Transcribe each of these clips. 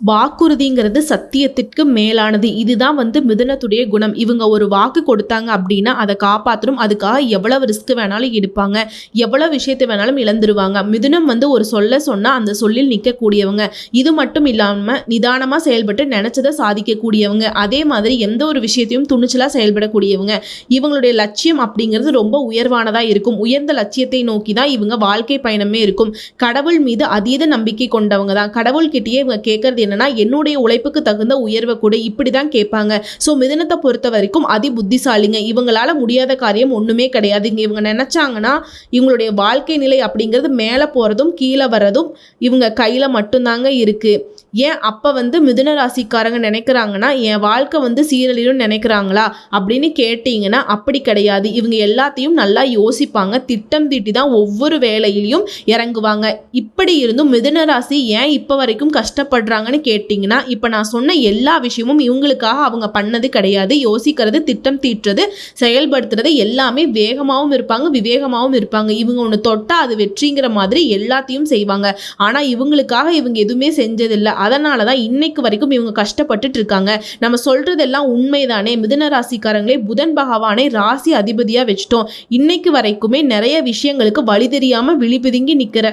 வாக்குறுதிங்கிறது சத்தியத்திற்கு மேலானது. இதுதான் வந்து மிதுனத்துடைய குணம். இவங்க ஒரு வாக்கு கொடுத்தாங்க அப்படின்னா அதை காப்பாற்றணும் அதுக்காக எவ்வளவு ரிஸ்க் வேணாலும் எடுப்பாங்க. எவ்வளோ விஷயத்தை வேணாலும் இழந்துருவாங்க. மிதுனம் வந்து ஒரு சொல்ல சொன்னால் அந்த சொல்லில் நிற்கக்கூடியவங்க. இது மட்டும் இல்லாமல் நிதானமாக செயல்பட்டு நினச்சதை சாதிக்கக்கூடியவங்க. அதே மாதிரி எந்த ஒரு விஷயத்தையும் துணிச்சலாக செயல்படக்கூடியவங்க. இவங்களுடைய லட்சியம் அப்படிங்கிறது ரொம்ப உயர்வானதாக இருக்கும். உயர்ந்த லட்சியத்தை நோக்கி தான் இவங்க வாழ்க்கை பயணமே இருக்கும். கடவுள் மீது அதீத நம்பிக்கை கொண்டவங்க தான். கடவுள்கிட்டயே இவங்க கேட்கறது என்னன்னா என்னுடைய உழைப்புக்கு தகுந்த உயர்வை கூட. இப்படி தான் கேட்பாங்க. ஸோ மிதனத்தை பொறுத்த வரைக்கும் அதி புத்திசாலிங்க இவங்களால முடியாத காரியம் ஒன்றுமே கிடையாது. இங்கே இவங்க நினச்சாங்கன்னா இவங்களுடைய வாழ்க்கை நிலை அப்படிங்கிறது மேலே போகிறதும் கீழே வர்றதும் இவங்க கையில் மட்டும்தாங்க இருக்குது ஏன் அப்போ வந்து மிதுன ராசிக்காரங்க நினைக்கிறாங்கன்னா என் வாழ்க்கை வந்து சீரழியும் நினைக்கிறாங்களா? அப்படின்னு கேட்டிங்கன்னா அப்படி கிடையாது. இவங்க எல்லாத்தையும் நல்லா யோசிப்பாங்க. திட்டம் தீட்டி தான் ஒவ்வொரு வேலையிலையும் இறங்குவாங்க. இப்படி இருந்தும் மிதுன ராசி ஏன் இப்போ வரைக்கும் கஷ்டப்படுறாங்கன்னு கேட்டிங்கன்னா இப்போ நான் சொன்ன எல்லா விஷயமும் இவங்களுக்காக அவங்க பண்ணது கிடையாது. யோசிக்கிறது திட்டம் தீட்டுறது செயல்படுத்துறது எல்லாமே வேகமாகவும் இருப்பாங்க விவேகமாகவும் இருப்பாங்க. இவங்க ஒன்று தொட்டால் அது வெற்றிங்கிற மாதிரி எல்லாத்தையும் செய்வாங்க. ஆனால் இவங்களுக்காக இவங்க எதுவுமே செஞ்சதில்லை. அதனால தான் இன்னைக்கு வரைக்கும் இவங்க கஷ்டப்பட்டுட்டு இருக்காங்க நம்ம சொல்றதெல்லாம் உண்மைதானே? மிதுன ராசிக்காரங்களே புதன் பகவானை ராசி அதிபதியாக வச்சுட்டோம். இன்னைக்கு வரைக்குமே நிறைய விஷயங்களுக்கு வழி தெரியாமல் விழிபிதுங்கி நிற்கிற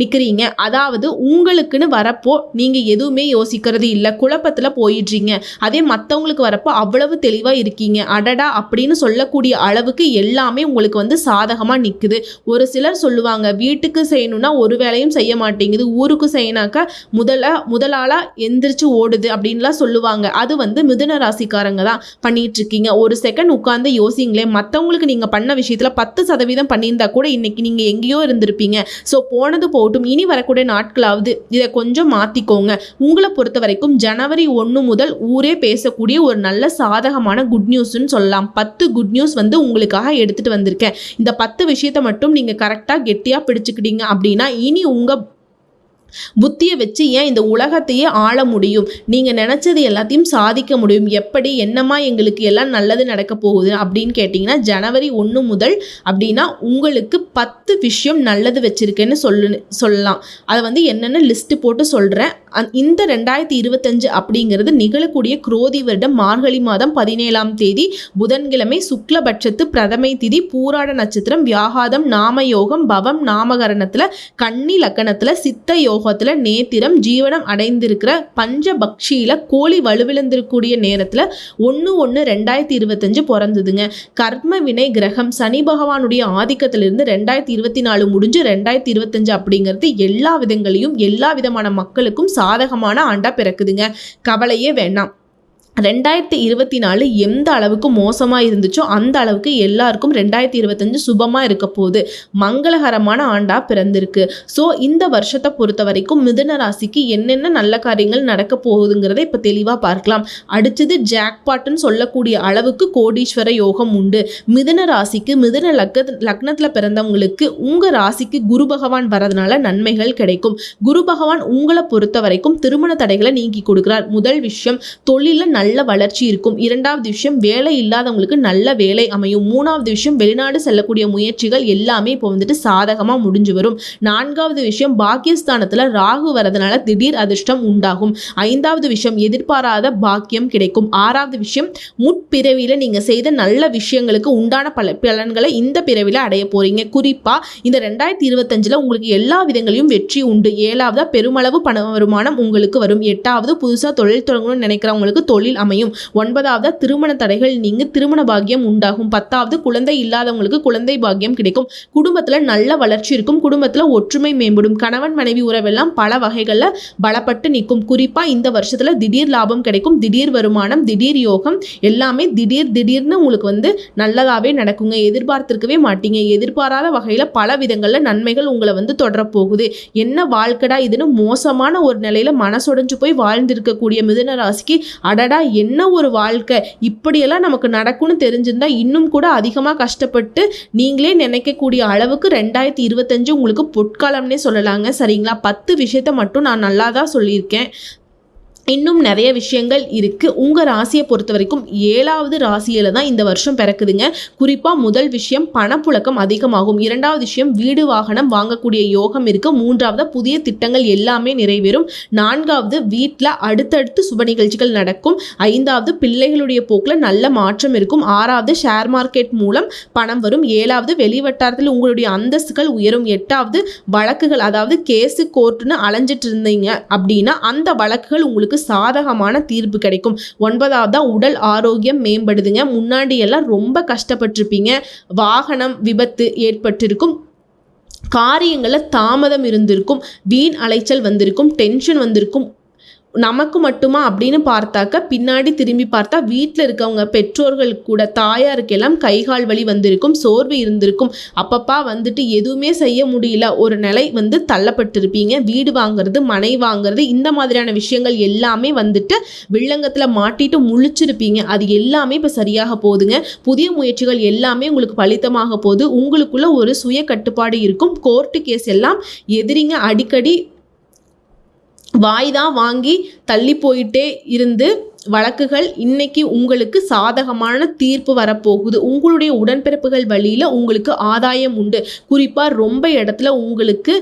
நிற்கிறீங்க அதாவது உங்களுக்குன்னு வரப்போ நீங்கள் எதுவுமே யோசிக்கிறது இல்லை. குழப்பத்தில் போயிடுறீங்க. அதே மற்றவங்களுக்கு வரப்போ அவ்வளவு தெளிவாக இருக்கீங்க. அடடா! அப்படின்னு சொல்லக்கூடிய அளவுக்கு எல்லாமே உங்களுக்கு வந்து சாதகமாக நிற்குது ஒரு சிலர் சொல்லுவாங்க வீட்டுக்கு செய்யணும்னா ஒரு வேலையும் செய்ய மாட்டேங்குது. ஊருக்கு செய்யினாக்கா முதல்ல முதலாளா எந்திரிச்சு ஓடுது அப்படின்லாம் சொல்லுவாங்க. அது வந்து மிதுன ராசிக்காரங்க தான் பண்ணிட்டு இருக்கீங்க ஒரு செகண்ட் உட்காந்து யோசிங்களே மற்றவங்களுக்கு நீங்கள் பண்ண விஷயத்தில் பத்து சதவீதம் பண்ணியிருந்தா கூட இன்னைக்கு நீங்கள் எங்கேயோ இருந்திருப்பீங்க. ஸோ போனது போகட்டும் இனி வரக்கூடிய நாட்களாவது இதை கொஞ்சம் மாற்றிக்கோங்க உங்களை பொறுத்த வரைக்கும் ஜனவரி ஒன்று முதல் ஊரே பேசக்கூடிய ஒரு நல்ல சாதகமான குட் நியூஸ்ன்னு சொல்லலாம். பத்து குட் நியூஸ் வந்து உங்களுக்காக எடுத்துகிட்டு வந்திருக்கேன். இந்த பத்து விஷயத்தை மட்டும் நீங்கள் கரெக்டாக கெட்டியாக பிடிச்சிக்கிட்டீங்க அப்படின்னா இனி உங்கள் புத்தியை வச்சு ஏன் இந்த உலகத்தையே ஆள முடியும்? நீங்கள் நினச்சது எல்லாத்தையும் சாதிக்க முடியும். எப்படி என்னமா எங்களுக்கு எல்லாம் நல்லது நடக்க போகுது அப்படின்னு கேட்டிங்கன்னா ஜனவரி ஒன்று முதல் அப்படின்னா உங்களுக்கு பத்து விஷயம் நல்லது வச்சுருக்கேன்னு சொல்லு சொல்லலாம். அதை வந்து என்னென்ன லிஸ்ட்டு போட்டு சொல்கிறேன் இந்த ரெண்டாயிரத்தி இருபத்தஞ்சு அப்படிங்கிறது நிகழக்கூடிய குரோதி வருடம் மார்கழி மாதம் பதினேழாம் தேதி புதன்கிழமை சுக்லபட்சத்து பிரதமை திதி பூராட நட்சத்திரம் வியாகாதம் நாமயோகம் பவம் நாமகரணத்தில் கன்னி லக்கணத்தில் சித்த முகத்தில் நேத்திரம் ஜீவனம் அடைந்திருக்கிற பஞ்சபக்ஷியில் கோழி வலுவிழந்திருக்கக்கூடிய நேரத்தில் ஒன்று ஒன்று ரெண்டாயிரத்தி இருபத்தஞ்சு பிறந்ததுங்க. கர்ம வினை கிரகம் சனி பகவானுடைய ஆதிக்கத்திலிருந்து ரெண்டாயிரத்தி இருபத்தி நாலு முடிஞ்சு ரெண்டாயிரத்தி இருபத்தஞ்சு அப்படிங்கிறது எல்லா விதங்களையும் எல்லா விதமான மக்களுக்கும் சாதகமான ஆண்டாக பிறக்குதுங்க. கவலையே வேண்டாம் ரெண்டாயிரத்தி இருபத்தி நாலு எந்த அளவுக்கு மோசமாக இருந்துச்சோ அந்த அளவுக்கு எல்லாருக்கும் ரெண்டாயிரத்தி இருபத்தஞ்சு சுபமாக இருக்க போகுது. மங்களகரமான ஆண்டாக பிறந்திருக்கு. ஸோ இந்த வருஷத்தை பொறுத்த வரைக்கும் மிதுன ராசிக்கு என்னென்ன நல்ல காரியங்கள் நடக்க போகுதுங்கிறத இப்போ தெளிவாக பார்க்கலாம். அடுத்தது ஜாக்பாட்னு சொல்லக்கூடிய அளவுக்கு கோடீஸ்வர யோகம் உண்டு. மிதுன ராசிக்கு மிதுன லக்க லக்னத்தில் பிறந்தவங்களுக்கு உங்கள் ராசிக்கு குரு பகவான் வரதுனால நன்மைகள் கிடைக்கும். குரு பகவான் உங்களை பொறுத்த வரைக்கும் திருமண தடைகளை நீக்கி கொடுக்குறார். முதல் விஷயம் தொழிலில் நல்ல நல்ல வளர்ச்சி இருக்கும். இரண்டாவது விஷயம் வேலை இல்லாதவங்களுக்கு நல்ல வேலை அமையும். மூணாவது விஷயம் வெளிநாடு செல்லக்கூடிய முயற்சிகள் எல்லாமே இப்போ வந்துட்டு சாதகமாக முடிஞ்சு வரும். நான்காவது விஷயம் பாக்கியஸ்தானத்தில் ராகு வரதுனால திடீர் அதிர்ஷ்டம் உண்டாகும். ஐந்தாவது விஷயம் எதிர்பாராத பாக்கியம் கிடைக்கும். ஆறாவது விஷயம் முற்பிறவியில் நீங்கள் செய்த நல்ல விஷயங்களுக்கு உண்டான பல பலன்களை இந்த பிறவியில் அடைய போகிறீங்க குறிப்பாக இந்த ரெண்டாயிரத்தி இருபத்தஞ்சில் உங்களுக்கு எல்லா விதங்களையும் வெற்றி உண்டு. ஏழாவதாக பெருமளவு பண வருமானம் உங்களுக்கு வரும். எட்டாவது புதுசாக தொழில் தொடங்கணும்னு நினைக்கிறவங்களுக்கு தொழில் அமையும். ஒன்பதாவது திருமண தடைகள் நீங்க திருமண பாக்கியம் உண்டாகும். பத்தாவது குழந்தை இல்லாதவங்களுக்கு குழந்தை பாக்கியம் கிடைக்கும். குடும்பத்துல நல்ல வளர்ச்சி இருக்கும். குடும்பத்துல ஒற்றுமை மேம்படும். கணவன் மனைவி உறவெல்லாம் பல வகைகளில் பலப்பட்டு நிற்கும். குறிப்பா இந்த வருஷத்துல திடீர் லாபம் கிடைக்கும். திடீர் வருமானம் திடீர் யோகம் எல்லாமே திடீர் திடீர்னு உங்களுக்கு வந்து நல்லதாவே நடக்குங்க. எதிர்பார்த்திருக்கவே மாட்டீங்க. எதிர்பாராத வகையில பல விதங்கள்ல நன்மைகள் உங்களை வந்து தொடரப்போகுது. என்ன வாழ்க்கடா இதுன்னு மோசமான ஒரு நிலையில மனசுடைஞ்சு போய் வாழ்ந்திருக்கக்கூடிய மிதுன ராசிக்கு அடடா என்ன ஒரு வாழ்க்கை? இப்படியெல்லாம் நமக்கு நடக்கும்னு தெரிஞ்சிருந்தா இன்னும் கூட அதிகமாக கஷ்டப்பட்டு நீங்களே நினைக்கக்கூடிய அளவுக்கு ரெண்டாயிரத்தி இருபத்தஞ்சு உங்களுக்கு பொற்காலம்னே சொல்லலாங்க சரிங்களா? பத்து விஷயத்த மட்டும் நான் நல்லா தான் சொல்லியிருக்கேன். இன்னும் நிறைய விஷயங்கள் இருக்குது உங்கள் ராசியை பொறுத்த வரைக்கும் ஏழாவது ராசியில் தான் இந்த வருஷம் பிறக்குதுங்க. குறிப்பாக முதல் விஷயம் பணப்புழக்கம் அதிகமாகும். இரண்டாவது விஷயம் வீடு வாகனம் வாங்கக்கூடிய யோகம் இருக்குது மூன்றாவது புதிய திட்டங்கள் எல்லாமே நிறைவேறும். நான்காவது வீட்டில் அடுத்தடுத்து சுப நிகழ்ச்சிகள் நடக்கும். ஐந்தாவது பிள்ளைகளுடைய போக்கில் நல்ல மாற்றம் இருக்கும். ஆறாவது ஷேர் மார்க்கெட் மூலம் பணம் வரும். ஏழாவது வெளிவட்டாரத்தில் உங்களுடைய அந்தஸ்துகள் உயரும். எட்டாவது வழக்குகள் அதாவது கேஸு கோர்ட்டுன்னு அலைஞ்சிட்டு இருந்தீங்க அப்படின்னா அந்த வழக்குகள் உங்களுக்கு சாதகமான தீர்ப்பு கிடைக்கும். ஒன்பதாவதா உடல் ஆரோக்கியம் மேம்படுதுங்க. முன்னாடி எல்லாம் ரொம்ப கஷ்டப்பட்டிருப்பீங்க. வாகனம் விபத்து ஏற்பட்டிருக்கும். காரியங்களில் தாமதம் இருந்திருக்கும். வீண் அலைச்சல் வந்திருக்கும். டென்ஷன் வந்திருக்கும். நமக்கு மட்டுமா அப்படின்னு பார்த்தாக்க பின்னாடி திரும்பி பார்த்தா வீட்டில் இருக்கவங்க பெற்றோர்கள் கூட தாயாருக்கெல்லாம் கைகால் வலி வந்திருக்கும் சோர்வு இருந்திருக்கும். அப்பப்பா வந்துட்டு எதுவுமே செய்ய முடியல. ஒரு நிலை வந்து தள்ளப்பட்டிருப்பீங்க. வீடு வாங்குறது மனை வாங்குறது இந்த மாதிரியான விஷயங்கள் எல்லாமே வந்துட்டு வில்லங்கத்தில் மாட்டிட்டு முழிச்சிருப்பீங்க. அது எல்லாமே இப்போ சரியாக போகுதுங்க. புதிய முயற்சிகள் எல்லாமே உங்களுக்கு பலித்தமாக போகுது. உங்களுக்குள்ள ஒரு சுய கட்டுப்பாடு இருக்கும். கோர்ட்டு கேஸ் எல்லாம் எதிரிங்க அடிக்கடி வாய்தான் வாங்கி தள்ளி போயிட்டே இருந்து வழக்குகள் இன்னைக்கு உங்களுக்கு சாதகமான தீர்ப்பு வரப்போகுது. உங்களுடைய உடன்பிறப்புகள் வழியில் உங்களுக்கு ஆதாயம் உண்டு. குறிப்பாக ரொம்ப இடத்துல உங்களுக்கு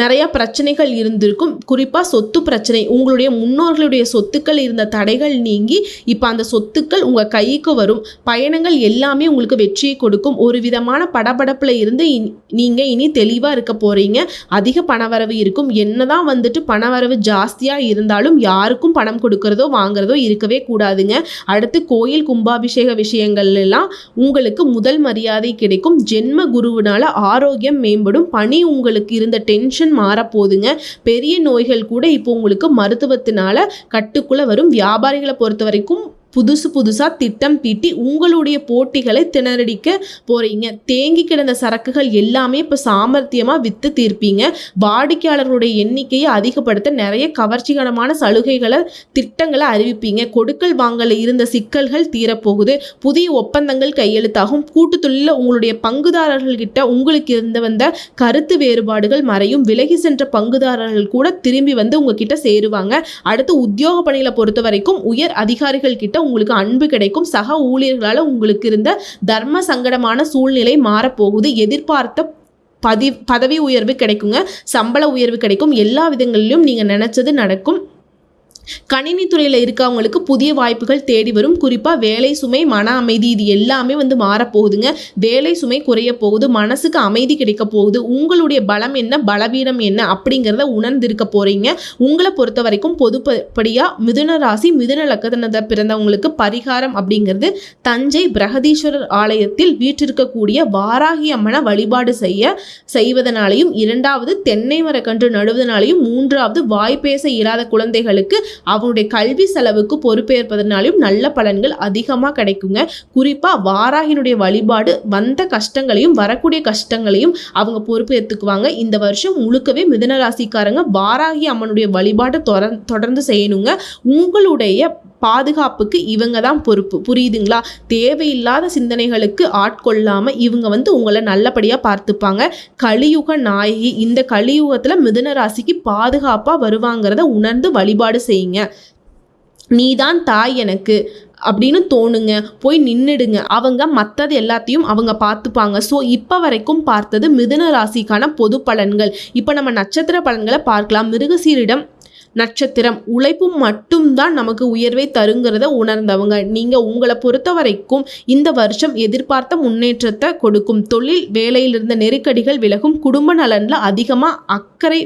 நிறையா பிரச்சனைகள் இருந்திருக்கும். குறிப்பாக சொத்து பிரச்சனை. உங்களுடைய முன்னோர்களுடைய சொத்துக்கள் இருந்த தடைகள் நீங்கி இப்போ அந்த சொத்துக்கள் உங்கள் கைக்கு வரும். பயணங்கள் எல்லாமே உங்களுக்கு வெற்றியை கொடுக்கும். ஒரு விதமான படபடப்பில் இருந்து நீங்கள் இனி தெளிவாக இருக்க போகிறீங்க அதிக பணவரவு இருக்கும். என்னதான் வந்துட்டு பணவரவு ஜாஸ்தியாக இருந்தாலும் யாருக்கும் பணம் கொடுக்கறதோ வாங்குறதோ இருக்கவே கூடாதுங்க. அடுத்து கோயில் கும்பாபிஷேக விஷயங்கள்லாம் உங்களுக்கு முதல் மரியாதை கிடைக்கும். ஜென்ம குருவினால ஆரோக்கியம் மேம்படும். பணி உங்களுக்கு இருந்த டென் டென்ஷன் மாறப்போகுதுங்க. பெரிய நோய்கள் கூட இப்போ உங்களுக்கு மருத்துவத்தினால கட்டுக்குள்ள வரும். வியாபாரிகளை பொறுத்த வரைக்கும் புதுசு புதுசாக திட்டம் தீட்டி உங்களுடைய போட்டிகளை திணறடிக்க போகிறீங்க தேங்கி கிடந்த சரக்குகள் எல்லாமே இப்போ சாமர்த்தியமாக விற்று தீர்ப்பீங்க. வாடிக்கையாளர்களுடைய எண்ணிக்கையை அதிகப்படுத்த நிறைய கவர்ச்சிகரமான சலுகைகளை திட்டங்களை அறிவிப்பீங்க. கொடுக்கல் வாங்கல இருந்த சிக்கல்கள் தீரப்போகுது. புதிய ஒப்பந்தங்கள் கையெழுத்தாகும். கூட்டு தொழிலில் உங்களுடைய பங்குதாரர்கள்கிட்ட உங்களுக்கு இருந்து வந்த கருத்து வேறுபாடுகள் மறையும். விலகி சென்ற பங்குதாரர்கள் கூட திரும்பி வந்து உங்ககிட்ட சேருவாங்க. அடுத்து உத்தியோக பணிகளை பொறுத்த வரைக்கும் உயர் அதிகாரிகள் கிட்ட உங்களுக்கு அன்பு கிடைக்கும். சக ஊழியர்களால் உங்களுக்கு இருந்த தர்ம சங்கடமான சூழ்நிலை மாறப்போகுது. எதிர்பார்த்த பதி பதவி உயர்வு கிடைக்குங்க. சம்பள உயர்வு கிடைக்கும். எல்லா விதங்களிலும் நீங்கள் நினச்சது நடக்கும். கணினி துறையில் இருக்கவங்களுக்கு புதிய வாய்ப்புகள் தேடி வரும். குறிப்பாக வேலை சுமை மன அமைதி இது எல்லாமே வந்து மாறப்போகுதுங்க. வேலை சுமை குறைய போகுது மனசுக்கு அமைதி கிடைக்க போகுது. உங்களுடைய பலம் என்ன பலவீனம் என்ன அப்படிங்கிறத உணர்ந்திருக்க போகிறீங்க உங்களை பொறுத்த வரைக்கும் பொதுப்படியாக மிதுன ராசி மிதுன லக்கணத்தை பிறந்தவங்களுக்கு பரிகாரம் அப்படிங்கிறது தஞ்சை பிரகதீஸ்வரர் ஆலயத்தில் வீற்றிருக்கக்கூடிய வாராகி அம்மனை வழிபாடு செய்ய செய்வதனாலையும் இரண்டாவது தென்னை மரக்கன்று நடுவதனாலையும் மூன்றாவது வாய் பேச இயலாத குழந்தைகளுக்கு அவனுடைய கல்வி செலவுக்கு பொறுப்பேற்பதனாலையும் நல்ல பலன்கள் அதிகமாக கிடைக்குங்க. குறிப்பாக வாராகினுடைய வழிபாடு வந்த கஷ்டங்களையும் வரக்கூடிய கஷ்டங்களையும் அவங்க பொறுப்பு ஏற்றுக்குவாங்க இந்த வருஷம் முழுக்கவே மிதுன ராசிக்காரங்க வாராகி அம்மனுடைய வழிபாட்டை தொடர் தொடர்ந்து செய்யணுங்க. உங்களுடைய பாதுகாப்புக்கு இவங்க தான் பொறுப்பு. புரியுதுங்களா? தேவையில்லாத சிந்தனைகளுக்கு ஆட்கொள்ளாமல் இவங்க வந்து உங்களை நல்லபடியாக பார்த்துப்பாங்க. கலியுக நாயகி இந்த கலியுகத்தில் மிதுன ராசிக்கு பாதுகாப்பாக வருவாங்கிறத உணர்ந்து வழிபாடு செய்யுங்க. நீதான் தாய் எனக்கு அப்படின்னு தோணுங்க. போய் நின்றுடுங்க அவங்க மற்றது எல்லாத்தையும் அவங்க பார்த்துப்பாங்க. ஸோ இப்போ வரைக்கும் பார்த்தது மிதுன ராசிக்கான பொது பலன்கள். இப்போ நம்ம நட்சத்திர பலன்களை பார்க்கலாம். மிருகசீரிடம் நட்சத்திரம் உழைப்பு மட்டும்தான் நமக்கு உயர்வை தருங்கிறத உணர்ந்தவங்க. நீங்கள் உங்களை பொறுத்த வரைக்கும் இந்த வருஷம் எதிர்பார்த்த முன்னேற்றத்தை கொடுக்கும். தொழில் வேலையில் இருந்த நெருக்கடிகள் விலகும். குடும்ப நலனில் அதிகமாக அக்கறை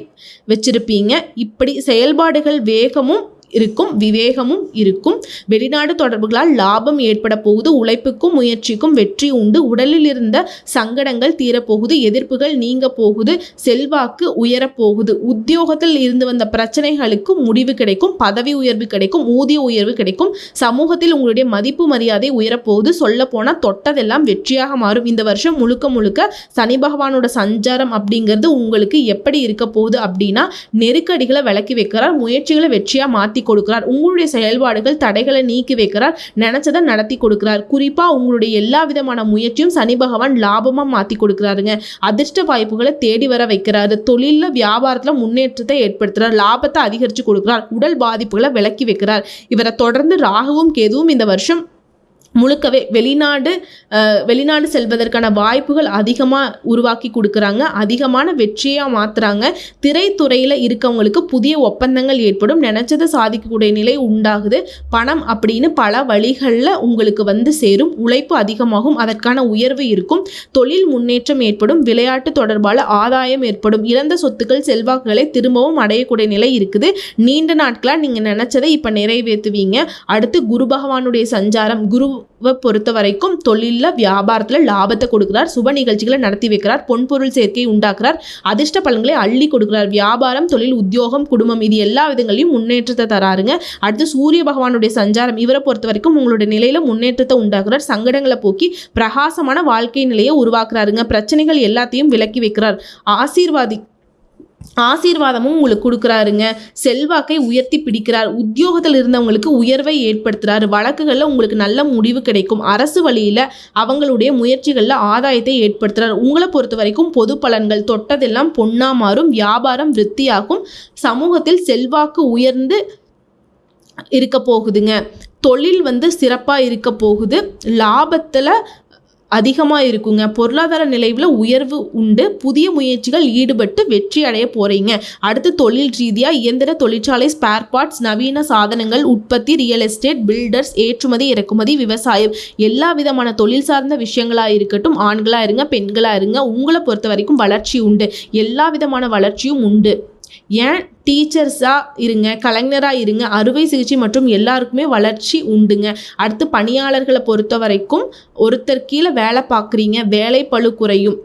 வச்சிருப்பீங்க. இப்படி செயல்பாடுகள் வேகமும் இருக்கும் விவேகமும் இருக்கும். வெளிநாடு தொடர்புகளால் லாபம் ஏற்பட போகுது உழைப்புக்கும் முயற்சிக்கும் வெற்றி உண்டு. உடலில் இருந்த சங்கடங்கள் தீரப்போகுது எதிர்ப்புகள் நீங்க போகுது செல்வாக்கு உயரப்போகுது உத்தியோகத்தில் இருந்து வந்த பிரச்சனைகளுக்கு முடிவு கிடைக்கும் பதவி உயர்வு கிடைக்கும் ஊதிய உயர்வு கிடைக்கும். சமூகத்தில் உங்களுடைய மதிப்பு மரியாதை உயரப்போகுது சொல்ல போனால் தொட்டதெல்லாம் வெற்றியாக மாறும். இந்த வருஷம் முழுக்க முழுக்க சனி பகவானோட சஞ்சாரம் அப்படிங்கிறது உங்களுக்கு எப்படி இருக்க போகுது அப்படின்னா நெருக்கடிகளை விளக்கி வைக்கிறார் முயற்சிகளை வெற்றியாக மாற்றி நடத்தி கொடுக்கிறார். உங்களுடைய செயல்பாடுகள் தடைகளை நீக்கி வைக்கிறார். நினைச்சதை நடத்தி கொடுக்கிறார். குறிப்பாக உங்களுடைய எல்லா விதமான முயற்சியும் சனி பகவான் லாபமாக மாற்றி கொடுக்குறாருங்க. அதிர்ஷ்ட வாய்ப்புகளை தேடி வர வைக்கிறாரு. தொழிலில் வியாபாரத்தில் முன்னேற்றத்தை ஏற்படுத்துகிறார் லாபத்தை அதிகரித்து கொடுக்கிறார். உடல் பாதிப்புகளை விலக்கி வைக்கிறார். இவரை தொடர்ந்து ராகுவும் கேதுவும் இந்த வருஷம் முழுக்கவே வெளிநாடு வெளிநாடு செல்வதற்கான வாய்ப்புகள் அதிகமாக உருவாக்கி கொடுக்குறாங்க. அதிகமான வெற்றியாக மாற்றுறாங்க திரைத்துறையில் இருக்கவங்களுக்கு புதிய ஒப்பந்தங்கள் ஏற்படும். நினச்சதை சாதிக்கக்கூடிய நிலை உண்டாகுது. பணம் அப்படின்னு பல வழிகளில் உங்களுக்கு வந்து சேரும். உழைப்பு அதிகமாகும். அதற்கான உயர்வு இருக்கும். தொழில் முன்னேற்றம் ஏற்படும். விளையாட்டு தொடர்பான ஆதாயம் ஏற்படும். இழந்த சொத்துக்கள் செல்வாக்குகளை திரும்பவும் அடையக்கூடிய நிலை இருக்குது. நீண்ட நாட்களாக நீங்கள் நினச்சதை இப்போ நிறைவேற்றுவீங்க. அடுத்து குரு பகவானுடைய சஞ்சாரம் குருவை பொறுத்த வரைக்கும் தொழிலில் வியாபாரத்தில் லாபத்தை கொடுக்கிறார் சுப நிகழ்ச்சிகளை நடத்தி வைக்கிறார் பொன்பொருள் சேர்க்கை உண்டாக்குறார் அதிர்ஷ்ட பலன்களை அள்ளி கொடுக்கிறார். வியாபாரம் தொழில் உத்தியோகம் குடும்பம் இது எல்லா விதங்களையும் முன்னேற்றத்தை தராருங்க. அடுத்து சூரிய பகவானுடைய சஞ்சாரம் இவரை பொறுத்த வரைக்கும் உங்களுடைய நிலையில் முன்னேற்றத்தை உண்டாக்குறார். சங்கடங்களை போக்கி பிரகாசமான வாழ்க்கை நிலையை உருவாக்குறாருங்க. பிரச்சனைகள் எல்லாத்தையும் விலக்கி வைக்கிறார். ஆசீர்வாதி ஆசீர்வாதமும் உங்களுக்கு கொடுக்குறாருங்க. செல்வாக்கை உயர்த்தி பிடிக்கிறார். உத்தியோகத்தில் இருந்தவங்களுக்கு உயர்வை ஏற்படுத்துகிறார் வழக்குகளில் உங்களுக்கு நல்ல முடிவு கிடைக்கும். அரசு வழியில் அவங்களுடைய முயற்சிகளில் ஆதாயத்தை ஏற்படுத்துகிறார் உங்களை பொறுத்த வரைக்கும் பொது பலன்கள் தொட்டதெல்லாம் பொன்னா மாறும். வியாபாரம் விருத்தியாகும். சமூகத்தில் செல்வாக்கு உயர்ந்து இருக்க போகுதுங்க. தொழில் வந்து சிறப்பாக இருக்க போகுது. லாபத்தில் அதிகமாக இருக்குங்க. பொருளாதார நிலைவில் உயர்வு உண்டு. புதிய முயற்சிகள் ஈடுபட்டு வெற்றி அடைய போகிறீங்க அடுத்து தொழில் ரீதியாக இயந்திர தொழிற்சாலை ஸ்பேர் பார்ட்ஸ் நவீன சாதனங்கள் உற்பத்தி ரியல் எஸ்டேட் பில்டர்ஸ் ஏற்றுமதி இறக்குமதி விவசாயம் எல்லா விதமான தொழில் சார்ந்த விஷயங்களாக இருக்கட்டும் ஆண்களாக இருங்க பெண்களாக இருங்க உங்களை பொறுத்த வரைக்கும் வளர்ச்சி உண்டு. எல்லா விதமான வளர்ச்சியும் உண்டு. ஏன் டீச்சர்ஸாக இருங்க கலைஞராக இருங்க அறுவை சிகிச்சை மற்றும் எல்லாருக்குமே வளர்ச்சி உண்டுங்க. அடுத்து பணியாளர்களை பொறுத்த வரைக்கும் ஒருத்தர் கீழே வேலை பார்க்குறீங்க வேலை பளு குறையும்.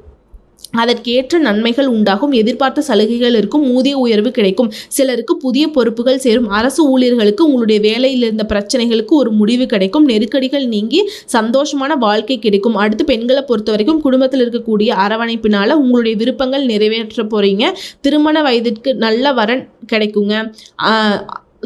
அதற்கேற்ற நன்மைகள் உண்டாகும் எதிர்பார்த்த சலுகைகள் இருக்கும் ஊதிய உயர்வு கிடைக்கும். சிலருக்கு புதிய பொறுப்புகள் சேரும். அரசு ஊழியர்களுக்கு உங்களுடைய வேலையில் இருந்த பிரச்சனைகளுக்கு ஒரு முடிவு கிடைக்கும். நெருக்கடிகள் நீங்கி சந்தோஷமான வாழ்க்கை கிடைக்கும். அடுத்து பெண்களை பொறுத்த வரைக்கும் குடும்பத்தில் இருக்கக்கூடிய அரவணைப்பினால் உங்களுடைய விருப்பங்கள் நிறைவேற்ற போகிறீங்க திருமண வயதிற்கு நல்ல வரன் கிடைக்குங்க.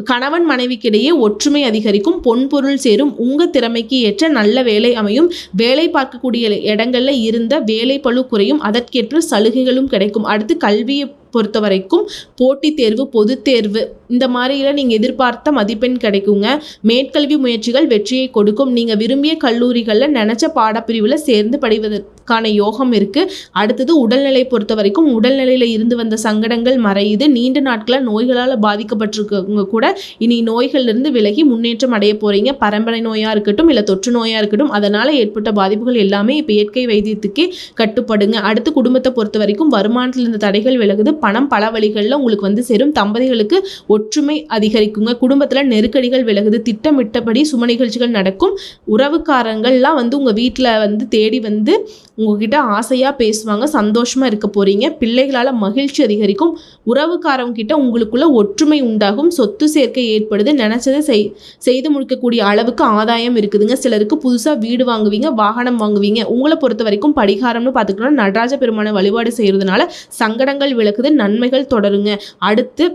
கணவன் மனைவிக்கிடையே ஒற்றுமை அதிகரிக்கும் பொன்பொருள் சேரும் உங்கள் திறமைக்கு ஏற்ற நல்ல வேலை அமையும். வேலை பார்க்கக்கூடிய இடங்கள்ல இருந்த வேலை பளு குறையும் அதற்கேற்ற சலுகைகளும் கிடைக்கும். அடுத்து கல்வியை பொறுத்த வரைக்கும் போட்டித் தேர்வு பொதுத் தேர்வு. இந்த மாதிரியில் நீங்கள் எதிர்பார்த்த மதிப்பெண் கிடைக்குங்க. மேற்கல்வி முயற்சிகள் வெற்றியை கொடுக்கும். நீங்கள் விரும்பிய கல்லூரிகளில் நினச்ச பாடப்பிரிவில் சேர்ந்து படிவதற்கான யோகம் இருக்குது அடுத்தது உடல்நிலை பொறுத்த வரைக்கும் உடல்நிலையில் இருந்து வந்த சங்கடங்கள் மறையுது. நீண்ட நாட்களாக நோய்களால் பாதிக்கப்பட்டிருக்கவங்க கூட இனி நோய்கள்லேருந்து விலகி முன்னேற்றம் அடைய போகிறீங்க பரம்பரை நோயாக இருக்கட்டும் இல்லை தொற்று நோயாக இருக்கட்டும் அதனால் ஏற்பட்ட பாதிப்புகள் எல்லாமே இப்போ இயற்கை வைத்தியத்துக்கே கட்டுப்படுங்க. அடுத்து குடும்பத்தை பொறுத்த வரைக்கும் வருமானத்தில் இருந்த தடைகள் விலகுது. பணம் பல வழிகளில் உங்களுக்கு வந்து சேரும். தம்பதிகளுக்கு ஒற்றுமை அதிகரிக்குங்க. குடும்பத்தில் நெருக்கடிகள் விலகுது. திட்டமிட்டபடி சும நிகழ்ச்சிகள் நடக்கும். உறவுக்காரங்கள்லாம் வந்து உங்கள் வீட்டில் வந்து தேடி வந்து உங்ககிட்ட ஆசையாக பேசுவாங்க. சந்தோஷமாக இருக்க போகிறீங்க பிள்ளைகளால் மகிழ்ச்சி அதிகரிக்கும். உறவுக்காரங்க கிட்ட உங்களுக்குள்ள ஒற்றுமை உண்டாகும். சொத்து சேர்க்கை ஏற்படுது. நினச்சதை செய் செய்து முடிக்கக்கூடிய அளவுக்கு ஆதாயம் இருக்குதுங்க. சிலருக்கு புதுசாக வீடு வாங்குவீங்க வாகனம் வாங்குவீங்க. உங்களை பொறுத்த வரைக்கும் படிகாரம்னு பார்த்துக்கணும் நடராஜ பெருமான வழிபாடு செய்கிறதுனால சங்கடங்கள் நன்மைகள் தொடருங்க. அடுத்து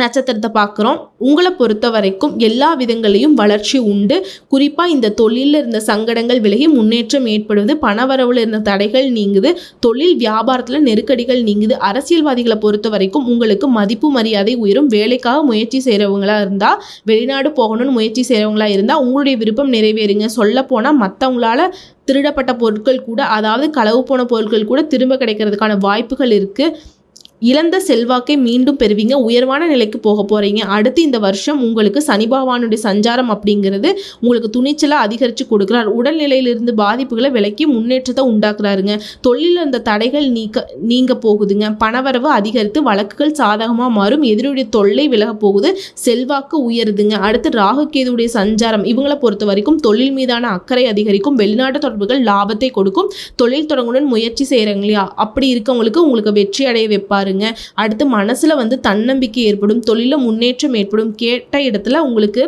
நட்சத்திரத்தை பார்க்குறோம். உங்களை பொறுத்த வரைக்கும் எல்லா விதங்களையும் வளர்ச்சி உண்டு. குறிப்பாக இந்த தொழிலில் இருந்த சங்கடங்கள் விலகி முன்னேற்றம் ஏற்படுவது பணவரவில் இருந்த தடைகள் நீங்குது தொழில் வியாபாரத்தில் நெருக்கடிகள் நீங்குது. அரசியல்வாதிகளை பொறுத்த வரைக்கும் உங்களுக்கு மதிப்பு மரியாதை உயரும். வேலைக்காக முயற்சி செய்கிறவங்களா இருந்தால் வெளிநாடு போகணும்னு முயற்சி செய்கிறவங்களா இருந்தால் உங்களுடைய விருப்பம் நிறைவேறுங்க. சொல்லப்போனால் மற்றவங்களால திருடப்பட்ட பொருட்கள் கூட அதாவது களவு போன பொருட்கள் கூட திரும்ப கிடைக்கிறதுக்கான வாய்ப்புகள் இருக்குது இழந்த செல்வாக்கை மீண்டும் பெறுவீங்க. உயர்வான நிலைக்கு போக போகிறீங்க அடுத்து இந்த வருஷம் உங்களுக்கு சனி பகவானுடைய சஞ்சாரம் அப்படிங்கிறது உங்களுக்கு துணிச்சலை அதிகரித்து கொடுக்குறார். உடல்நிலையிலிருந்து பாதிப்புகளை விலக்கி முன்னேற்றத்தை உண்டாக்குறாருங்க. தொழிலில் இருந்த தடைகள் நீக்க நீங்க போகுதுங்க. பணவரவு அதிகரித்து வழக்குகள் சாதகமாக மாறும். எதிரியுடைய தொல்லை விலக போகுது. செல்வாக்கு உயருதுங்க. அடுத்து ராகு கேதுடைய சஞ்சாரம். இவங்களை பொறுத்த வரைக்கும் தொழில் மீதான அக்கறை அதிகரிக்கும். வெளிநாட்டு தொடர்புகள் லாபத்தை கொடுக்கும். தொழில் தொடங்குடன் முயற்சி செய்கிறாங்க இல்லையா? அப்படி இருக்கவங்களுக்கு உங்களுக்கு வெற்றி அடைய பாருங்க. அடுத்து மனசில் வந்து தன்னம்பிக்கை ஏற்படும் தொழிலில் முன்னேற்றம் ஏற்படும் கேட்ட இடத்துல உங்களுக்கு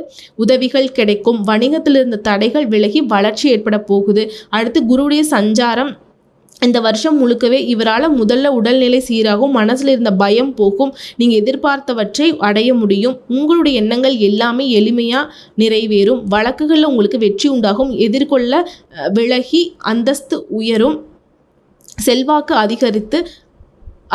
உதவிகள் கிடைக்கும். வணிகத்தில் இருந்த தடைகள் விலகி வளர்ச்சி ஏற்பட போகுது. அடுத்து குருவுடைய சஞ்சாரம் இந்த வருஷம் முழுக்கவே இவரால் முதல்ல உடல்நிலை சீராகும் மனசில் இருந்த பயம் போகும். நீங்கள் எதிர்பார்த்தவற்றை அடைய முடியும். உங்களுடைய எண்ணங்கள் எல்லாமே எளிமையாக நிறைவேறும். வழக்குகளில் உங்களுக்கு வெற்றி உண்டாகும். எதிர்கொள்ள விலகி அந்தஸ்து உயரும். செல்வாக்கு அதிகரித்து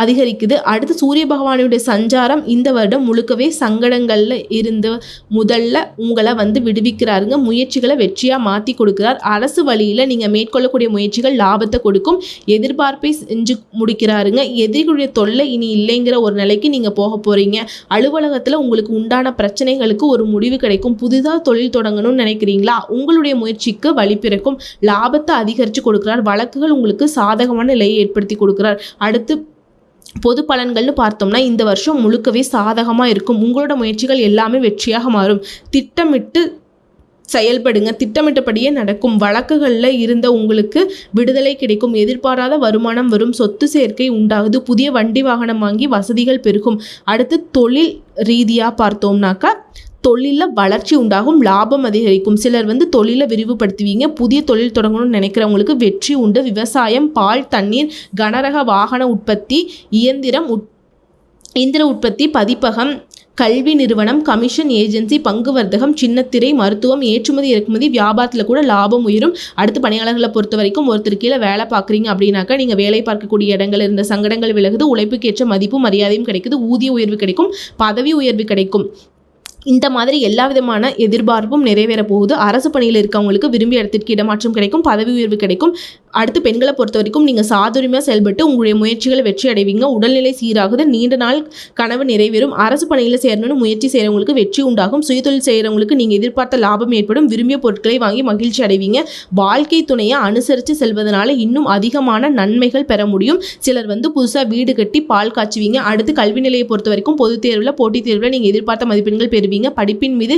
அதிகரிக்குது. அடுத்து சூரிய பகவானுடைய சஞ்சாரம் இந்த வருடம் முழுக்கவே சங்கடங்களில் இருந்து முதல்ல உங்களை வந்து விடுவிக்கிறாருங்க. முயற்சிகளை வெற்றியாக மாற்றி கொடுக்கிறார். அரசு வழியில் நீங்கள் மேற்கொள்ளக்கூடிய முயற்சிகள் லாபத்தை கொடுக்கும். எதிர்பார்ப்பை செஞ்சு முடிக்கிறாருங்க. எதிரிகளுடைய தொல்லை இனி இல்லைங்கிற ஒரு நிலைக்கு நீங்கள் போக போகிறீங்க அலுவலகத்தில் உங்களுக்கு உண்டான பிரச்சனைகளுக்கு ஒரு முடிவு கிடைக்கும். புதிதாக தொழில் தொடங்கணும்னு நினைக்கிறீங்களா? உங்களுடைய முயற்சிக்கு வழி பிறக்கும். லாபத்தை அதிகரித்து கொடுக்குறார். வழக்குகள் உங்களுக்கு சாதகமான நிலையை ஏற்படுத்தி கொடுக்குறார். அடுத்து பொது பலன்கள்னு பார்த்தோம்னா இந்த வருஷம் முழுக்கவே சாதகமாக இருக்கும். உங்களோட முயற்சிகள் எல்லாமே வெற்றியாக மாறும். திட்டமிட்டு செயல்படுங்க. திட்டமிட்டபடியே நடக்கும். வழக்குகளில் இருந்த உங்களுக்கு விடுதலை கிடைக்கும். எதிர்பாராத வருமானம் வரும். சொத்து சேர்க்கை உண்டாகுது. புதிய வண்டி வாகனம் வாங்கி வசதிகள் பெருகும். அடுத்து தொழில் ரீதியாக பார்த்தோம்னாக்கா தொழிலில் வளர்ச்சி உண்டாகும் லாபம் அதிகரிக்கும். சிலர் வந்து தொழிலை விரிவுபடுத்துவீங்க புதிய தொழில் தொடங்கணும்னு நினைக்கிறவங்களுக்கு வெற்றி உண்டு. விவசாயம் பால் தண்ணீர் கனரக வாகன உற்பத்தி இயந்திரம் உட் இயந்திர உற்பத்தி பதிப்பகம் கல்வி நிறுவனம் கமிஷன் ஏஜென்சி பங்கு வர்த்தகம் சின்னத்திரை மருத்துவம் ஏற்றுமதி இறக்குமதி வியாபாரத்தில் கூட லாபம் உயரும். அடுத்து பணியாளர்களை பொறுத்த வரைக்கும் ஒருத்தர் கீழே வேலை பார்க்குறீங்க அப்படின்னாக்கா நீங்கள் வேலை பார்க்கக்கூடிய இடங்கள் இருந்த சங்கடங்கள் விலகுது உழைப்புக்கேற்ற மதிப்பு மரியாதையும் கிடைக்குது ஊதிய உயர்வு கிடைக்கும் பதவி உயர்வு கிடைக்கும். இந்த மாதிரி எல்லா விதமான எதிர்பார்ப்பும் நிறைவேற போகுது. அரசு பணியில் இருக்கவங்களுக்கு விரும்பிய இடத்திற்கு இடமாற்றம் கிடைக்கும் பதவி உயர்வு கிடைக்கும். அடுத்து பெண்களை பொறுத்த வரைக்கும் நீங்கள் சாதுரியமாக செயல்பட்டு உங்களுடைய முயற்சிகளை வெற்றி அடைவீங்க. உடல்நிலை சீராகுது. நீண்ட நாள் கனவு நிறைவேறும். அரசு பணியில் சேரணும்னு முயற்சி செய்கிறவங்களுக்கு வெற்றி உண்டாகும். சுயதொழில் செய்கிறவங்களுக்கு நீங்கள் எதிர்பார்த்த லாபம் ஏற்படும். விரும்பிய பொருட்களை வாங்கி மகிழ்ச்சி அடைவீங்க. வாழ்க்கை துணையை அனுசரித்து செல்வதனால இன்னும் அதிகமான நன்மைகள் பெற முடியும். சிலர் வந்து புதுசாக வீடு கட்டி பால் காய்ச்சுவீங்க. அடுத்து கல்வி நிலையை பொறுத்த வரைக்கும் பொதுத் தேர்வில் போட்டித் தேர்வில் நீங்கள் எதிர்பார்த்த மதிப்பெண்கள் பெறுவீங்க. படிப்பின் மீது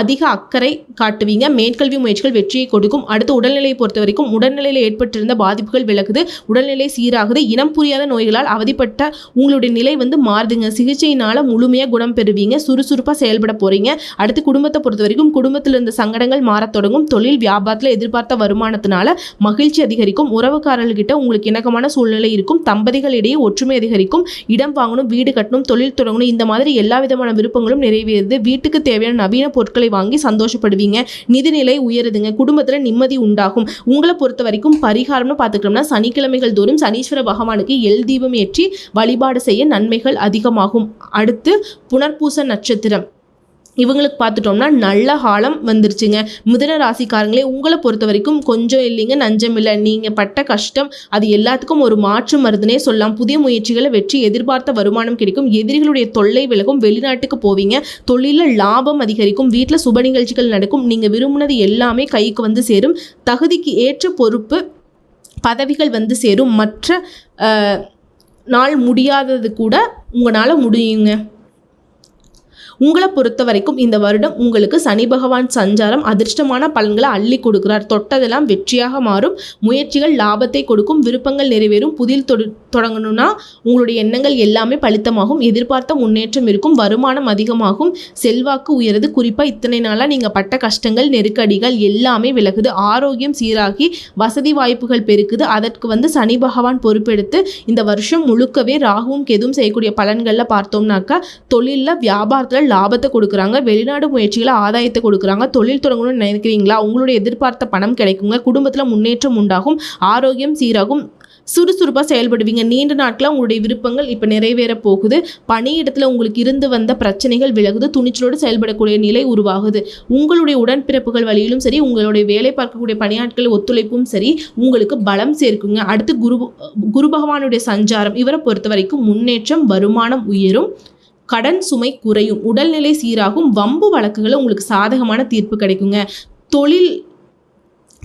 அதிக அக்கறை காட்டுவீங்க. மேற்கல்வி முயற்சிகள் வெற்றியை கொடுக்கும். அடுத்து உடல்நிலையை பொறுத்த வரைக்கும் உடல்நிலையில் ஏற்பட்டிருந்த பாதிப்புகள் விலகுது. உடல்நிலை சீராகுது. இனம் புரியாத நோய்களால் அவதிப்பட்ட உங்களுடைய நிலை வந்து மாறுதுங்க. சிகிச்சையினால் முழுமையாக குணம் பெறுவீங்க. சுறுசுறுப்பாக செயல்பட போகிறீங்க அடுத்து குடும்பத்தை பொறுத்த வரைக்கும் குடும்பத்தில் இருந்த சங்கடங்கள் மாறத் தொடங்கும். தொழில் வியாபாரத்தில் எதிர்பார்த்த வருமானத்தினால மகிழ்ச்சி அதிகரிக்கும். உறவுக்காரர்கிட்ட உங்களுக்கு இணக்கமான சூழ்நிலை இருக்கும். தம்பதிகளிடையே ஒற்றுமை அதிகரிக்கும். இடம் வாங்கணும் வீடு கட்டணும் தொழில் தொடங்கணும். இந்த மாதிரி எல்லா விதமான விருப்பங்களும் நிறைவேறுது. வீட்டுக்கு தேவையான நவீன பொருட்களை வாங்கி சந்தோஷப்படுவீங்க. நிதிநிலை உயருதுங்க. குடும்பத்தில் நிம்மதி உண்டாகும். உங்களை பொறுத்த வரைக்கும் பரிகாரம்னு பார்த்துக்கிட்டோம்னா சனிக்கிழமைகள் தோறும் சனீஸ்வர பகவானுக்கு எல் தீபம் ஏற்றி வழிபாடு செய்ய நன்மைகள் அதிகமாகும். அடுத்து புனர்பூச நட்சத்திரம். இவங்களுக்கு பார்த்துட்டோம்னா நல்ல காலம் வந்துருச்சுங்க. மிதன ராசிக்காரங்களே உங்களை பொறுத்த வரைக்கும் கொஞ்சம் இல்லைங்க நஞ்சம் இல்லை. நீங்கள் பட்ட கஷ்டம் அது எல்லாத்துக்கும் ஒரு மாற்று மருந்துனே சொல்லலாம். புதிய முயற்சிகளை வெற்றி எதிர்பார்த்த வருமானம் கிடைக்கும். எதிரிகளுடைய தொல்லை விலகும். வெளிநாட்டுக்கு போவீங்க. தொழிலில் லாபம் அதிகரிக்கும். வீட்டில் சுப நிகழ்ச்சிகள் நடக்கும். நீங்கள் விரும்பினது எல்லாமே கைக்கு வந்து சேரும். தகுதிக்கு ஏற்ற பொறுப்பு பதவிகள் வந்து சேரும். மற்ற நாள் முடியாதது கூட உங்களால் முடியுங்க. உங்களை பொறுத்த வரைக்கும் இந்த வருடம் உங்களுக்கு சனி பகவான் சஞ்சாரம் அதிர்ஷ்டமான பலன்களை அள்ளி கொடுக்கிறார். தொட்டதெல்லாம் வெற்றியாக மாறும். முயற்சிகள் லாபத்தை கொடுக்கும். விருப்பங்கள் நிறைவேறும். புதில் தொடங்கணும்னா உங்களுடைய எண்ணங்கள் எல்லாமே பலித்தமாகும். எதிர்பார்த்த முன்னேற்றம் இருக்கும். வருமானம் அதிகமாகும். செல்வாக்கு உயருது. குறிப்பாக இத்தனை நாளாக நீங்கள் பட்ட கஷ்டங்கள் நெருக்கடிகள் எல்லாமே விலகுது. ஆரோக்கியம் சீராகி வசதி வாய்ப்புகள் பெருக்குது. அதற்கு வந்து சனி பகவான் பொறுப்பெடுத்து இந்த வருஷம் முழுக்கவே ராகுவும் கெதுவும் செய்யக்கூடிய பலன்களில் பார்த்தோம்னாக்கா தொழிலில் வியாபாரத்தில் லாபத்தை கொடுக்குறாங்க வெளிநாடு முயற்சிகளை ஆதாயத்தை கொடுக்குறாங்க தொழில் தொடங்கணும்னு நினைக்கிறீங்களா? உங்களுடைய எதிர்பார்த்த பணம் கிடைக்குங்க. குடும்பத்தில் முன்னேற்றம் உண்டாகும் ஆரோக்கியம் சீராகும் சுறுசுறுப்பாக செயல்படுவீங்க. நீண்ட நாட்களாக உங்களுடைய விருப்பங்கள் இப்போ நிறைவேற போகுது. பணியிடத்தில் உங்களுக்கு இருந்து வந்த பிரச்சனைகள் விலகுது. துணிச்சலோடு செயல்படக்கூடிய நிலை உருவாகுது. உங்களுடைய உடன்பிறப்புகள் வழியிலும் சரி உங்களுடைய வேலை பார்க்கக்கூடிய பணியாட்கள் ஒத்துழைப்பும் சரி உங்களுக்கு பலம் சேர்க்குங்க. அடுத்து குரு குரு பகவானுடைய சஞ்சாரம். இவரை பொறுத்த வரைக்கும் முன்னேற்றம் வருமானம் உயரும். கடன் சுமை குறையும் உடல்நிலை சீராகும் வம்பு வழக்குகளை உங்களுக்கு சாதகமான தீர்ப்பு கிடைக்குங்க. தொழில்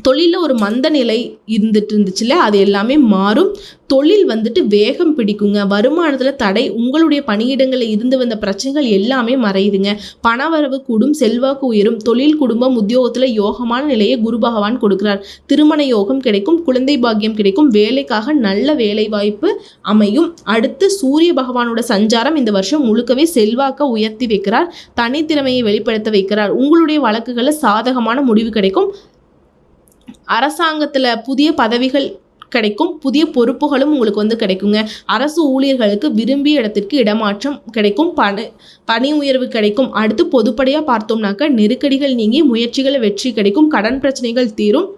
தொழிலில் ஒரு மந்த நிலை இருந்துட்டு இருந்துச்சுல அது எல்லாமே மாறும். தொழில் வந்துட்டு வேகம் பிடிக்குங்க. வருமானத்தில் தடை உங்களுடைய பணியிடங்களில் இருந்து வந்த பிரச்சனைகள் எல்லாமே மறையுதுங்க. பணவரவு கூடும் செல்வாக்கு உயரும். தொழில் குடும்பம் உத்தியோகத்தில் யோகமான நிலையை குரு பகவான் கொடுக்கிறார். திருமண யோகம் கிடைக்கும் குழந்தை பாக்கியம் கிடைக்கும். வேலைக்காக நல்ல வேலை வாய்ப்பு அமையும். அடுத்து சூரிய பகவானோட சஞ்சாரம் இந்த வருஷம் முழுக்கவே செல்வாக்க உயர்த்தி வைக்கிறார். தனித்திறமையை வெளிப்படுத்த வைக்கிறார். உங்களுடைய வழக்குகளில் சாதகமான முடிவு கிடைக்கும். அரசாங்கத்தில் புதிய பதவிகள் கிடைக்கும் புதிய பொறுப்புகளும் உங்களுக்கு வந்து கிடைக்குங்க. அரசு ஊழியர்களுக்கு விரும்பிய இடத்திற்கு இடமாற்றம் கிடைக்கும் பணி பணி உயர்வு கிடைக்கும். அடுத்து பொதுப்படையாக பார்த்தோம்னாக்க நெருக்கடிகள் நீங்கி முயற்சிகள் வெற்றி கிடைக்கும் கடன் பிரச்சனைகள் தீரும்.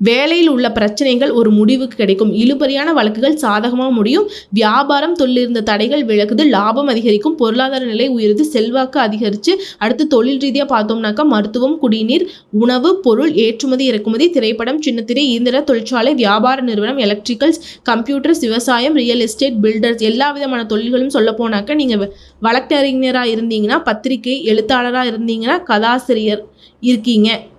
வேலையில் உள்ள பிரச்சனைகள் ஒரு முடிவுக்கு கிடைக்கும். இழுபறியான வழக்குகள் சாதகமாக முடியும். வியாபாரம் தொழிலிருந்த தடைகள் விலகுது. லாபம் அதிகரிக்கும். பொருளாதார நிலை உயருது. செல்வாக்கு அதிகரித்து அடுத்து தொழில் ரீதியாக பார்த்தோம்னாக்கா மருத்துவம் குடிநீர் உணவு பொருள் ஏற்றுமதி இறக்குமதி திரைப்படம் சின்னத்திரை இயந்திர தொழிற்சாலை வியாபார நிறுவனம் எலக்ட்ரிக்கல்ஸ் கம்ப்யூட்டர்ஸ் விவசாயம் ரியல் எஸ்டேட் பில்டர்ஸ் எல்லா விதமான தொழில்களும் சொல்ல போனாக்கா நீங்கள் வழக்கறிஞராக இருந்தீங்கன்னா பத்திரிகை எழுத்தாளராக இருந்தீங்கன்னா கதாசிரியர் இருக்கீங்க.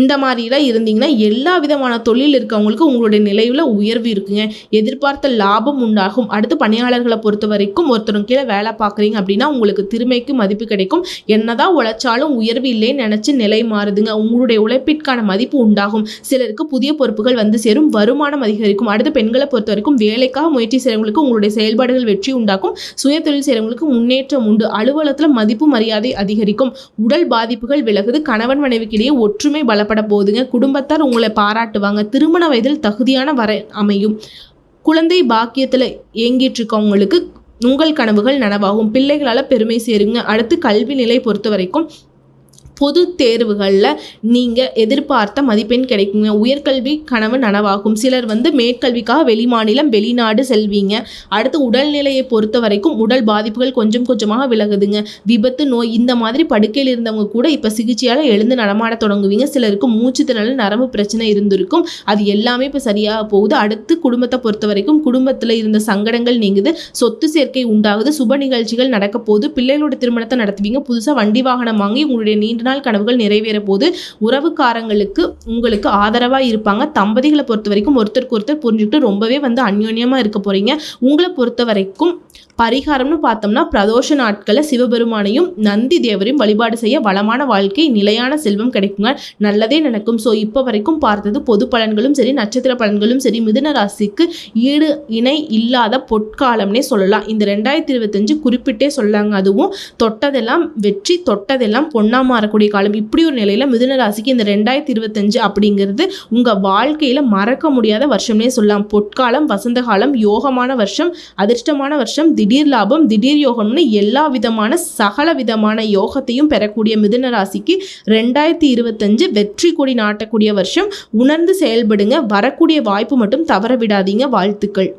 இந்த மாதிரிலாம் இருந்தீங்கன்னா எல்லா விதமான தொழில் இருக்கவங்களுக்கு உங்களுடைய நிலையில் உயர்வு இருக்குங்க. எதிர்பார்த்த லாபம் உண்டாகும். அடுத்து பணியாளர்களை பொறுத்த வரைக்கும் ஒருத்தரும் கீழே வேலை பார்க்குறீங்க அப்படின்னா உங்களுக்கு திறமைக்கு மதிப்பு கிடைக்கும். என்னதான் உழைச்சாலும் உயர்வு இல்லைன்னு நினச்சி நிலை மாறுதுங்க. உங்களுடைய உழைப்பிற்கான மதிப்பு உண்டாகும். சிலருக்கு புதிய பொறுப்புகள் வந்து சேரும். வருமானம் அதிகரிக்கும். அடுத்து பெண்களை பொறுத்த வரைக்கும் வேலைக்காக முயற்சி செய்கிறவங்களுக்கு உங்களுடைய செயல்பாடுகள் வெற்றி உண்டாக்கும். சுய தொழில் செய்கிறவங்களுக்கு முன்னேற்றம் உண்டு. அலுவலகத்தில் மதிப்பு மரியாதை அதிகரிக்கும். உடல் பாதிப்புகள் விலகுது. கணவன் மனைவிக்கிடையே ஒற்றுமை பலப்பட போகுதுங்க குடும்பத்தார் உங்களை பாராட்டுவாங்க. திருமண வயதில் தகுதியான வர அமையும். குழந்தை பாக்கியத்தில் ஏங்கிட்டு இருக்கவங்களுக்கு உங்கள் கனவுகள் நனவாகும். பிள்ளைகளால் பெருமை சேருங்க. அடுத்து கல்வி நிலை பொறுத்த வரைக்கும் பொது தேர்வுகளில் நீங்கள் எதிர்பார்த்த மதிப்பெண் கிடைக்குங்க. உயர்கல்வி கனவு நனவாகும். சிலர் வந்து மேற்கல்விக்காக வெளிமாநிலம் வெளிநாடு செல்வீங்க. அடுத்து உடல்நிலையை பொறுத்த வரைக்கும் உடல் பாதிப்புகள் கொஞ்சம் கொஞ்சமாக விலகுதுங்க. விபத்து நோய் இந்த மாதிரி படுக்கையில் இருந்தவங்க கூட இப்போ சிகிச்சையால் எழுந்து நடமாட தொடங்குவீங்க. சிலருக்கு மூச்சு திறனில் நரம்பு பிரச்சனை இருந்திருக்கும். அது எல்லாமே இப்போ சரியாக போகுது. அடுத்து குடும்பத்தை பொறுத்த வரைக்கும் குடும்பத்தில் இருந்த சங்கடங்கள் நீங்குது. சொத்து சேர்க்கை உண்டாகுது. சுப நிகழ்ச்சிகள் நடக்க போகுது. பிள்ளைகளோட திருமணத்தை நடத்துவீங்க. புதுசாக வண்டி வாகனம் வாங்கி உங்களுடைய நீண்ட நாள் கனவுகள் நிறைவேற போது உறவுக்காரங்களுக்கு உங்களுக்கு ஆதரவாக இருப்பாங்க. தம்பதிகளை பொறுத்த வரைக்கும் ஒருத்தருக்கு ஒருத்தர் புரிஞ்சுக்கிட்டு ரொம்பவே வந்து அந்யோன்யமாக இருக்க போகிறீங்க உங்களை பொறுத்த வரைக்கும் பரிகாரம்னு பார்த்தோம்னா பிரதோஷ நாட்களில் சிவபெருமானையும் நந்தி தேவரையும் வழிபாடு செய்ய வளமான வாழ்க்கை நிலையான செல்வம் கிடைக்குங்க நல்லதே நடக்கும். ஸோ இப்போ வரைக்கும் பார்த்தது பொது பலன்களும் சரி நட்சத்திர பலன்களும் சரி மிதுன ராசிக்கு ஈடு இணை இல்லாத பொற்காலம்னே சொல்லலாம். இந்த ரெண்டாயிரத்தி இருபத்தஞ்சு குறிப்பிட்டே சொல்லாங்க. அதுவும் தொட்டதெல்லாம் வெற்றி தொட்டதெல்லாம் பொன்னா மாறக்கூடிய காலம். இப்படி ஒரு நிலையில் மிதுன ராசிக்கு இந்த ரெண்டாயிரத்தி இருபத்தஞ்சு அப்படிங்கிறது உங்கள் வாழ்க்கையில் மறக்க முடியாத வருஷம்னே சொல்லலாம். பொற்காலம் வசந்த காலம் யோகமான வருஷம் அதிர்ஷ்டமான வருஷம் திடீர் திடீர் லாபம் திடீர் யோகம்னு எல்லா விதமான சகல விதமான யோகத்தையும் பெறக்கூடிய மிதுன ராசிக்கு ரெண்டாயிரத்தி இருபத்தஞ்சு வெற்றி கொடி நாட்டக்கூடிய வருஷம். உணர்ந்து செயல்படுங்க. வரக்கூடிய வாய்ப்பு மட்டும் தவற விடாதீங்க. வாழ்த்துக்கள்.